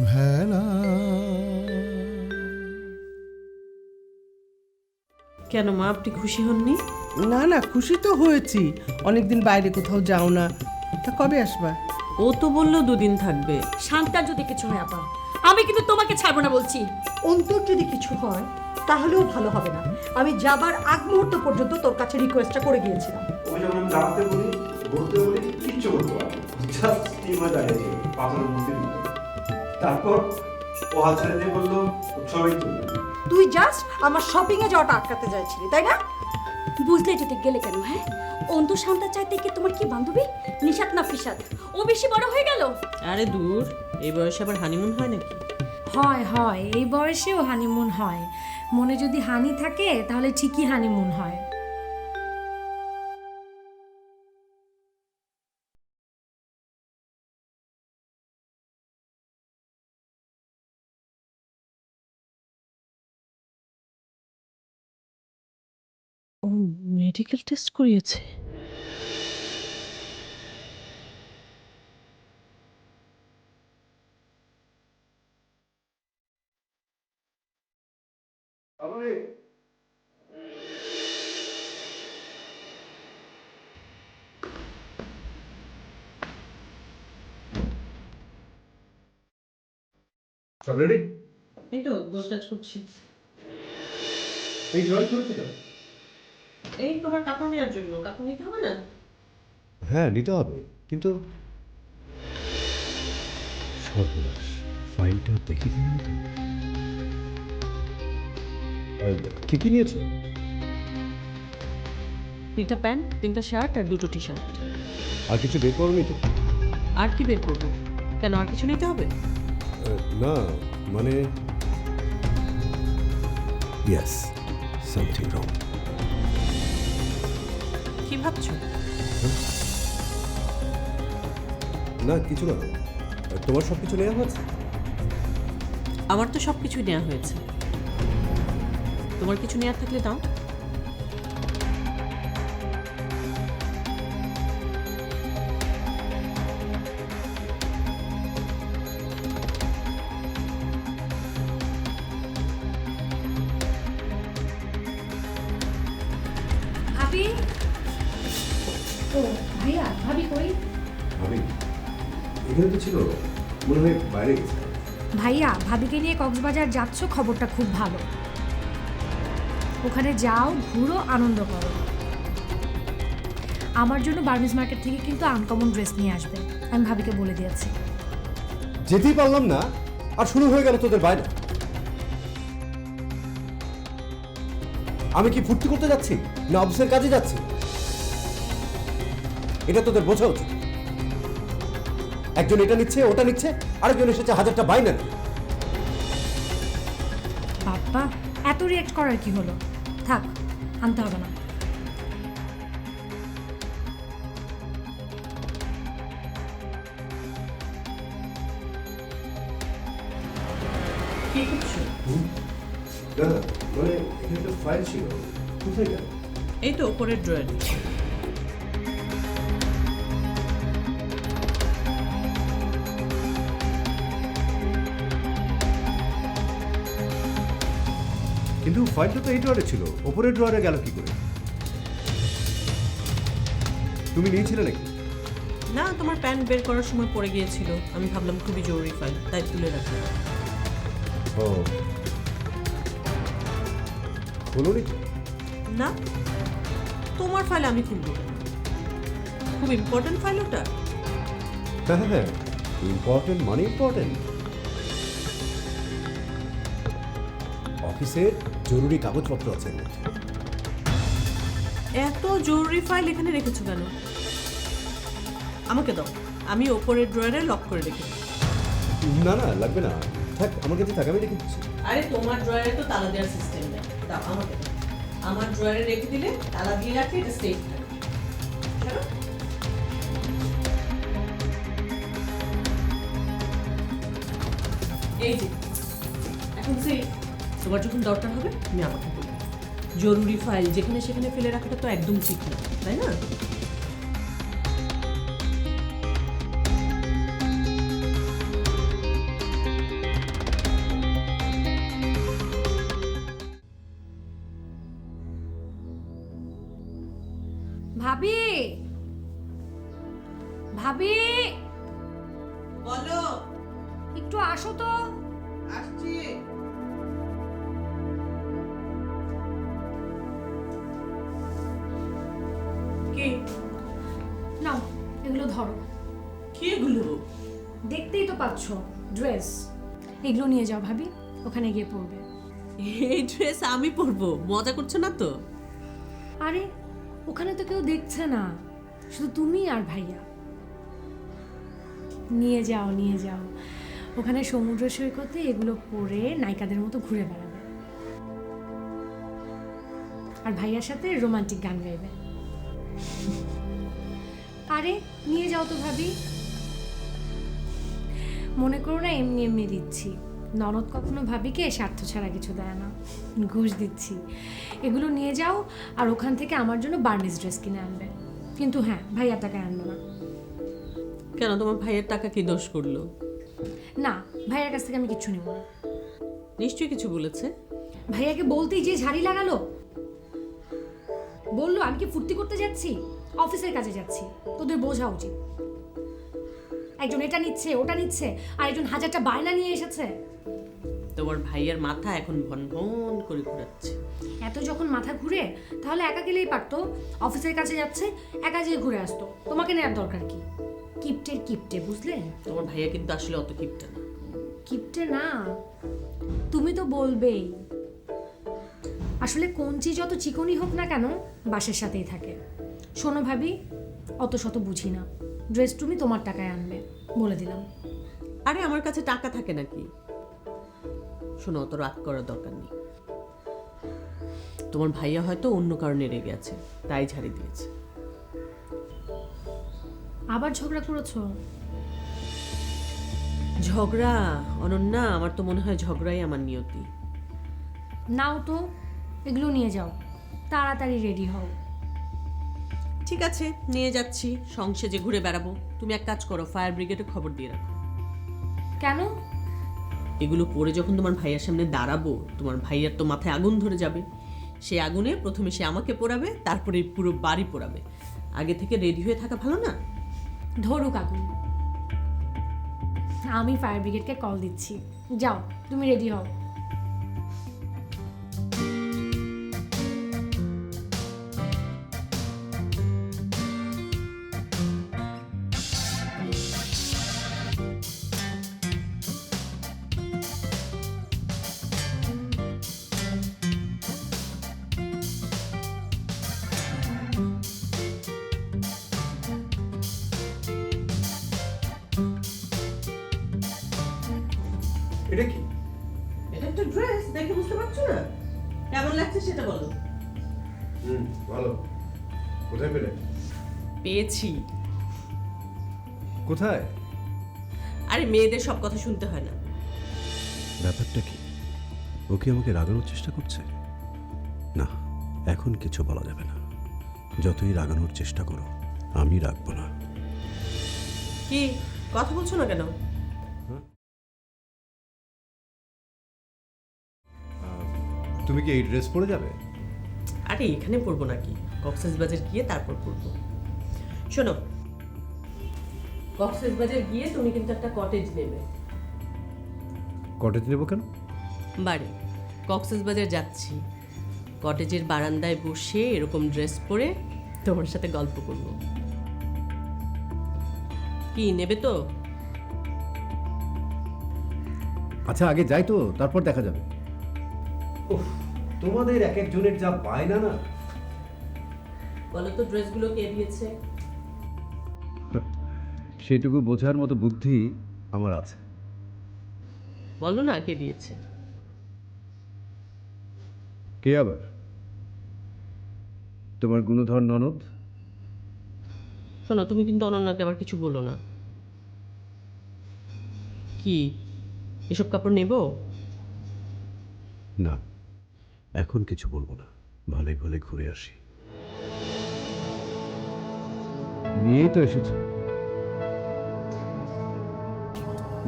ভেলা। কেন মা আপনি খুশি হননি? না না খুশি তো হয়েছি। অনেকদিন বাইরে কোথাও যাও না। তা কবে আসবা? ও তো বলল দুদিন থাকবে। শান্তার যদি কিছু হয় আপা আমি কিন্তু তোমাকে ছাড়বো না বলছি। অন্তর যদি কিছু হয় তাহলেও ভালো হবে না। আমি যাবার আগ মুহূর্ত পর্যন্ত তোর কাছে রিকোয়েস্টটা করে গিয়েছিলাম। ওই যখন আমি দাঁড়াতে বলি বলতে বলি কিচ্ছু করতে পারব জাস্ট হয়ে দাঁড়িয়েছিল পাথরের মূর্তির মতো তারপর ও হাত ছেড়ে দিয়ে বলল ছবি তুলবে তুই জাস্ট আমার শপিং এ যাওয়াটা আটকাতে চাইছিলি তাই না? বুঝলে যেতে গেলে কেন হ্যাঁ? অন্তু শান্তা চাইতে কি তোমার কি বান্ধবী? নিশাত না ফিসাদ ও বেশি বড় হয়ে গেল? আরে দূর এই বয়সে আবার হানিমুন হয় নাকি? হয় হয় এই বয়সেও হানিমুন হয়। মনে যদি হানি থাকে তাহলে ঠিকই হানিমুন হয়। মেডিকেল টেস্ট করিয়েছে। সব রেডি এই তো গোসকাজ করছি। এই জল করেছিল এই তোমার কাপড় নেওয়ার জন্য কাপড় নিতে হবে না? হ্যাঁ নিতে হবে কিন্তু সর্বনাশ ফাইলটা দেখে কি কি নিয়েছো? তিনটা প্যান্ট তিনটা শার্ট আর দুটো টি শার্ট আর কিছু বের করোনি তো? আর কি বের করব? কেন আর কিছু নিতে হবে? না মানে ইয়েস সামথিং রং কি ভাবছ? না কিছু না। তোমার সব কিছু নেওয়া হয়েছে? আমার তো সব কিছুই নেওয়া হয়েছে। তোমার কিছু নেওয়ার থাকলে দাও। বাইরে গেছে ভাইয়া ভাবিকে নিয়ে কক্সবাজার যাচ্ছ খবরটা খুব ভালো। ওখানে যাও ঘুরো আনন্দ করো। আমার জন্য বার্মিজ মার্কেট থেকে কিন্তু আনকমন ড্রেস নিয়ে আসবে আমি ভাবিকে বলে দিয়েছি। যেতেই পারলাম না আর শুরু হয়ে গেল তোদের বাইরে। আমি কি ফুর্তি করতে যাচ্ছি না অফিসের কাজে যাচ্ছি? এটা তোদের বোঝা উচিত। একজন এটা নিচ্ছে ওটা নিচ্ছে আরেকজন এসেছে হাজারটা বাইনা বাপ্পা এত রিয়েক্ট করার কি হলো? থাক আনতে হবে না। কি করছ? না মানে এখানে ফাইল ছিল। কোথায় গেল? এই তো উপরের ড্রয়ার কিন্তু ফাইলটা তো এই ড্রয়ারে ছিল। ওপরের ড্রয়ারে গেল কি করে? তুমি নিয়েছিলে নাকি? না তোমার প্যান্ট বের করার সময় পড়ে গিয়েছিল। আমি ভাবলাম খুবই জরুরি ফাইল তাই তুলে রাখলাম। ও। খোলোনি? না তোমার ফাইল আমি খুলবো? খুব ইম্পর্টেন্ট ফাইল ওটা। হ্যাঁ হ্যাঁ হ্যাঁ। ইম্পর্টেন্ট মানে ইম্পর্টেন্ট অফিসের জরুরি কাগজপত্র আছে। এত জরুরি ফাইল এখানে রেখেছো কেন? আমাকে দাও। আমি ওপরের ড্রয়ারে লক করে রেখে না না লাগবে না। থাক আমার কাছে থাক আমি রেখে দিচ্ছি। আরে তোমার ড্রয়ারে তো তালা দেওয়ার সিস্টেম নেই। দাও আমাকে দাও। আমার ড্রয়ারে রেখে দিলে তালা দিয়ে রাখলে এটা সেফ থাকে। এই যে এখন সেই তোমার যখন দরকার হবে তুমি আমাকে বলবে জরুরি ফাইল যেখানে সেখানে ফেলে রাখাটা তো একদম ঠিক না তাই না? ভাবি! ভাবি! বলো। একটু আসো তো। আসছি। পাচ্ছ? ড্রেস এগুলো নিয়ে যাও ভাবি ওখানে গিয়ে পরবে। এই ড্রেস আমি পরবো মজা করছ না তো? আরে ওখানে তো কেউ দেখছে না। শুধু তুমি আর ভাইয়া। নিয়ে যাও নিয়ে যাও। ওখানে সমুদ্র সৈকতে এগুলো পরে নায়িকাদের মতো ঘুরে বেড়াবে। আর ভাইয়ার সাথে রোমান্টিক গান গাইবে। আরে নিয়ে যাও তো ভাবি। মনে করো না এমনি এমনি দিচ্ছি। ননদ কখনো ভাবিকে স্বার্থ ছাড়া কিছু দেয় না। ঘুষ দিচ্ছি। এগুলো নিয়ে যাও আর ওখান থেকে আমার জন্য বার্নিস ড্রেস কিনে আনবে। কিন্তু হ্যাঁ ভাইয়ার টাকায় আনবে না। কেন? তোমার ভাইয়ের টাকা কি দোষ করল? না ভাইয়ার কাছ থেকে আমি কিচ্ছু নেব না। নিশ্চয়ই কিছু বলেছে। ভাইয়াকে বলতেই যে ঝাড়ি লাগালো। বলল আমি কি ফুর্তি করতে যাচ্ছি? অফিসের কাজে যাচ্ছি। তোদের বোঝা উচিত। একজন এটা নিচ্ছে ওটা নিচ্ছে আর একজন হাজারটা বায়না নিয়ে এসেছে। তোমার ভাইয়ের মাথা এখন ভন ভন করে ঘুরাচ্ছে। এত যখন মাথা ঘুরে তাহলে একা গেলেই পারতো অফিসের কাছে যাচ্ছে একা যেয়ে ঘুরে আসতো। তোমাকে নেওয়ার দরকার কি? কিপটের কিপটে বুঝলে? তোমার ভাইয়া কিন্তু আসলে অত কিপটা না। কিপটে না? তুমি তো বলবেই। আসলে কঞ্চি যত চিকনই হোক না কেন বাসের সাথেই থাকে। শোনো ভাবি অত শত বুঝি না। ড্রেস তুমি তোমার টাকায় আনবে বলে দিলাম। আরে আমার কাছে টাকা থাকে নাকি? শোনো অত রাগ করার দরকার নেই। তোমার ভাইয়া হয়তো অন্য কারণে রেগে আছে তাই ঝাড়ি দিয়েছে। আবার ঝগড়া করেছ? ঝগড়া? অনন্যা আমার তো মনে হয় ঝগড়াই আমার নিয়তি। নাও তো এগুলো নিয়ে যাও। তাড়াতাড়ি রেডি হও। ঠিক আছে নিয়ে যাচ্ছি। সংসেজে ঘুরে বেড়াবো। তুমি এক কাজ করো ফায়ার ব্রিগেডে খবর দিয়ে রাখো। কেন? এগুলো পরে যখন তোমার ভাইয়ের সামনে দাঁড়াবো তোমার ভাইয়ার তো মাথায় আগুন ধরে যাবে। সেই আগুনে প্রথমে সে আমাকে পোড়াবে তারপরে পুরো বাড়ি পোড়াবে। আগে থেকে রেডি হয়ে থাকা ভালো না? ধরুক আগুন। আমি ফায়ার ব্রিগেডকে কল দিচ্ছি। যাও তুমি রেডি হও। না কেমন লাগছে সেটা বলো। হুম ভালো। কোথায় পেলে? পেয়েছি। কোথায়? আরে মেয়েদের সব কথা শুনতে হয় না। ব্যাপারটা কি? ও কি আমাকে রাগানোর চেষ্টা করছে? না এখন কিছু বলা যাবে না। যতই রাগানোর চেষ্টা করো আমি রাখব না। কি? কথা বলছো না কেন? তুমি কি এই ড্রেস পরে যাবে? আরে এখানে পড়ব নাকি? কক্সেস বাজার গিয়ে তারপর পড়ব শোনো কক্সেস বাজার গিয়ে তুমি কিন্তু একটা কটেজ নেবে। কটেজ নেব কেন? বাড়ি কক্সেস বাজার যাচ্ছি কটেজের বারান্দায় বসে এরকম ড্রেস পরে তোমার সাথে গল্প করব। কি নেবে তো? আচ্ছা আগে যাই তো তারপর দেখা যাবে। উফ, তোমাদের এক একজনের যা বায়না না। না বলো তো ড্রেসগুলো কে দিয়েছে? সেটুকু বোঝার মতো বুদ্ধি আমার আছে। বলো না কে দিয়েছে। কে আবার? তোমার গুণধর ননদ? শোনো তুমি কিন্তু অনন্যাকে আবার কিছু বলো না। কি? এসব কাপড় নেব? না। এখন কিছু বলব না। ভালে ভালে ঘুরে আসি। নিয়েই তো এসেছি।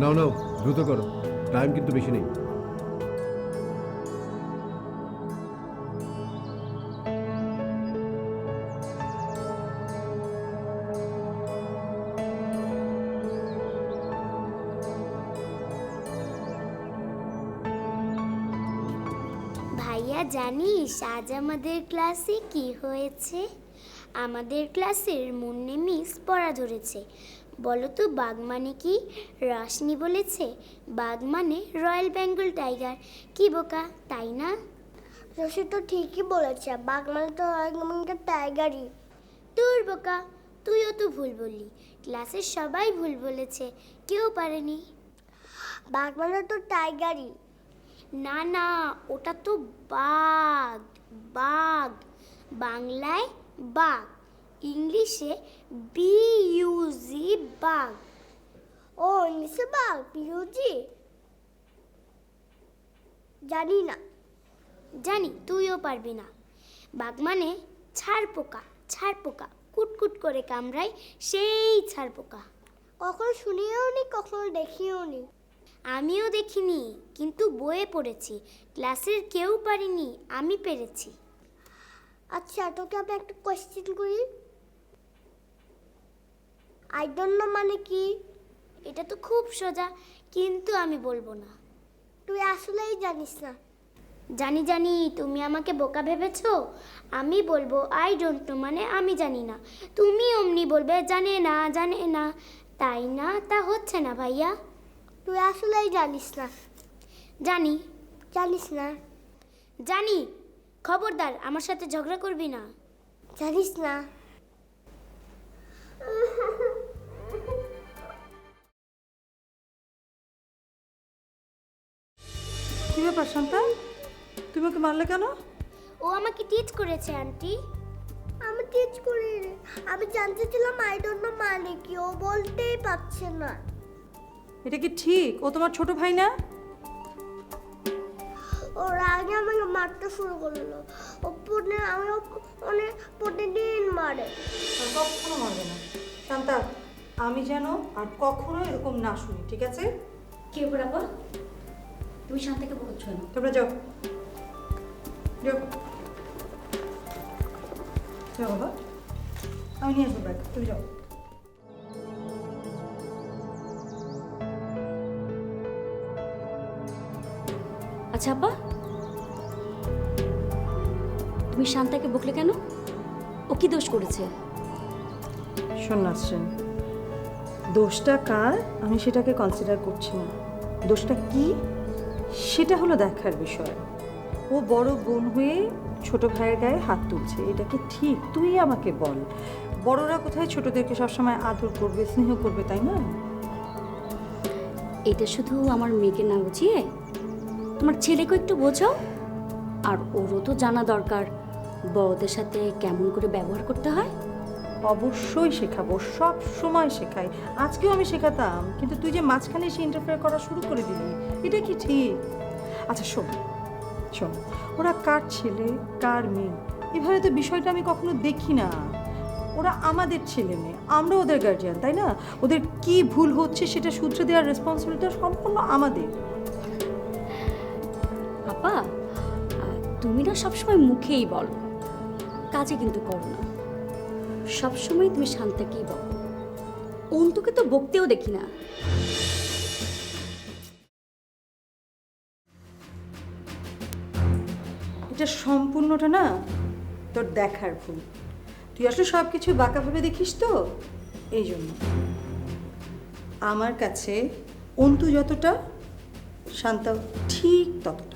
নাও নাও, দ্রুত করো। টাইম কিন্তু বেশি নেই। আজ আমাদের ক্লাসে কি হয়েছে? আমাদের ক্লাসের মুন্নি মিস পড়া ধরেছে। বলো তো বাঘ মানে কি? রশনি বলেছে বাঘ মানে রয়্যাল বেঙ্গল টাইগার। কি বোকা তাই না? রশি তো ঠিকই বলেছে বাঘ মানে তো রয়্যাল বেঙ্গল টাইগারই। তোর বোকা তুইও তো ভুল বললি। ক্লাসের সবাই ভুল বলেছে কেউ পারেনি। বাঘ মানে তো টাইগারই। না না, ওটা তো বাঘ বাঘ। বাংলায় বাঘ, ইংলিশে বি ইউজি বাঘ। ও, ইংলিশে বাঘ বিউজি জানি না। জানি, তুইও পারবি না। বাঘ মানে ছাড় পোকা ছাড় পোকা। কুটকুট করে কামড়ায় সেই ছাড় পোকা। কখনো শুনিও নি, কখনো দেখিও নি। আমিও দেখিনি কিন্তু বইয়ে পড়েছি। ক্লাসের কেউ পারেনি আমি পেরেছি। আচ্ছা তোকে আমি একটা কোয়েশ্চেন করি। আই ডোন্ট নো মানে কি? এটা তো খুব সোজা কিন্তু আমি বলব না। তুই আসলেই জানিস না। জানি জানি তুমি আমাকে বোকা ভেবেছো? আমি বলব আই ডোন্ট নো মানে আমি জানি না। তুমি অমনি বলবে জানে না জানে না। তাই না? তা হচ্ছে না ভাইয়া। তুই আসলেই জানিস না। জানি। জানিস না? জানি। খবরদার আমার সাথে ঝগড়া করবি না। জানিস না? কি ব্যাপার শান্তা তুমি ওকে মারলে কেন? ও আমাকে টিচ করেছে আন্টি আমি টিচ করি আমি জানতে ছিলাম আই ডোন্ট নো মানে কি। ও বলতেই পারছে না। এটা কি ঠিক? ও তোমার ছোট ভাই না? ওর আগে আমাকে মারতে শুরু করল। ও পড়ে আমি অনেক প্রতিদিন মারে। আর কখনো মারবে না। শান্তা আমি যেন আর কখনো এরকম না শুনি ঠিক আছে? কি আপা? তুমি শান্তাকে বলছো না তোমরা যাও। যাও। যাও বাবা। আমি নিয়ে আসব ব্যাগ। তুমি যাও। আচ্ছা আপা তুমি শান্তাকে বকলে কেন? ও কি দোষ করেছে? শোন নাসরিন দোষটা কার? আমি সেটাকে কনসিডার করছি না। দোষটা কি? সেটা হলো দেখার বিষয়। ও বড় বোন হয়ে ছোট ভাইয়ের গায়ে হাত তুলছে। এটা কি ঠিক? তুই আমাকে বল। বড়রা কোথায় ছোটদেরকে সবসময় আদর করবে স্নেহ করবে তাই না? এটা শুধু আমার মেয়েকে না বুঝিয়ে তোমার ছেলেকে একটু বোঝাও। আর ওরও তো জানা দরকার, বড়দের সাথে কেমন করে ব্যবহার করতে হয়। অবশ্যই শেখাবো, সব সময় শেখাই। আজকেও আমি শেখাতাম, কিন্তু তুই যে মাঝখানে এসে ইন্টারফেয়ার করা শুরু করে দিলি, এটা কি ঠিক? আচ্ছা শোন শোন, ওরা কার ছেলে, কার মেয়ে? এভাবে তো বিষয়টা আমি কখনো দেখি না। ওরা আমাদের ছেলে মেয়ে আমরা ওদের গার্জিয়ান তাই না? ওদের কি ভুল হচ্ছে সেটা সূত্রে দেওয়ার রেসপন্সিবিলিটি সম্পূর্ণ আমাদের। তুমি না সবসময় মুখেই বলো। কাজে কিন্তু করো না। সবসময় তুমি শান্তাকেই বলো। অন্তুকে তো বকতেও দেখি না। এটা সম্পূর্ণটা না তোর দেখার ভুল। তুই আসলে সব কিছু বাঁকাভাবে দেখিস তো? এই জন্য। আমার কাছে অন্তু যতটা, শান্তাও ঠিক ততটা।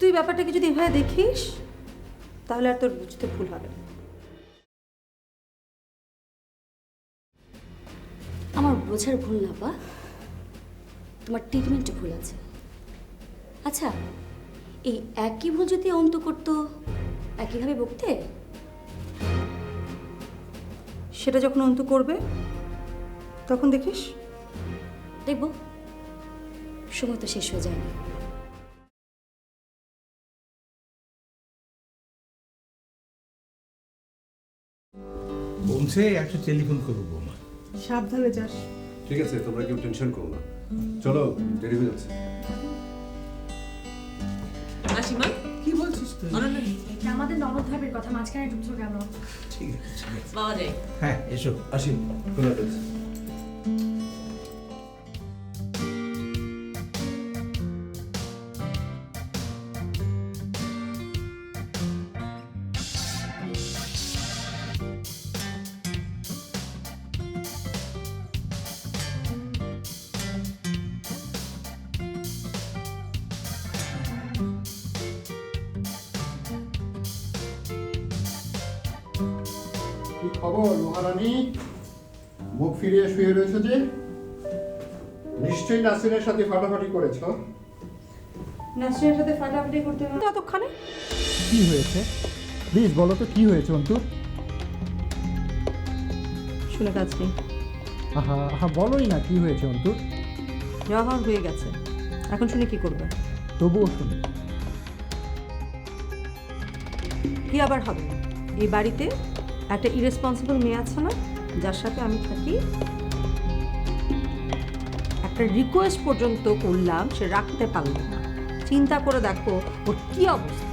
তুই ব্যাপারটাকে যদি এভাবে দেখিস তাহলে আর তোর বুঝতে ভুল হবে না। আমার বোঝার ভুল না বা? তোমার ট্রিটমেন্টে ভুল আছে। আচ্ছা এই একই ভুল যদি অন্ত করতো একইভাবে বকতে সেটা যখন অন্ত করবে তখন দেখিস। দেখব। সময় তো শেষ হয়ে যায়নি। বলছে একটা টেলিফোন করব বৌমা। সাবধানে যাস। ঠিক আছে তোমরা কেউ টেনশন করো না। চলো দেরি হয়ে যাচ্ছে। আসিমা কি বলছিস তুই? আমাদের ননদ ভাবির কথা মাঝখানে ঢুকছো কেন? ঠিক আছে বাবা যাই। হ্যাঁ এসো। আসি খোলা খবর মহারানী। মুখ ফিরিয়ে শুয়ে রয়েছে যে? নিশ্চয়ই নাসিরের সাথে ফাটাফাটি করেছ। নাসরিনের সাথে ফাটাফাটি করতে হবে। ততক্ষণে কি হয়েছে? প্লিজ বলো তো কি হয়েছে অন্তু? শুনে কাজ নেই। আহা আহা বলোই না কি হয়েছে অন্তু। হয়ে গেছে। এখন শুনে কি করবে? তবুও শুনি। কি আবার হবে? এই বাড়িতে একটা ইরেসপন্সিবল মেয়ে আছে না, যার সাথে আমি থাকি, একটা রিকোয়েস্ট পর্যন্ত করলাম, সে রাখতে পারল না। চিন্তা করে দেখো ওর কী অবস্থা।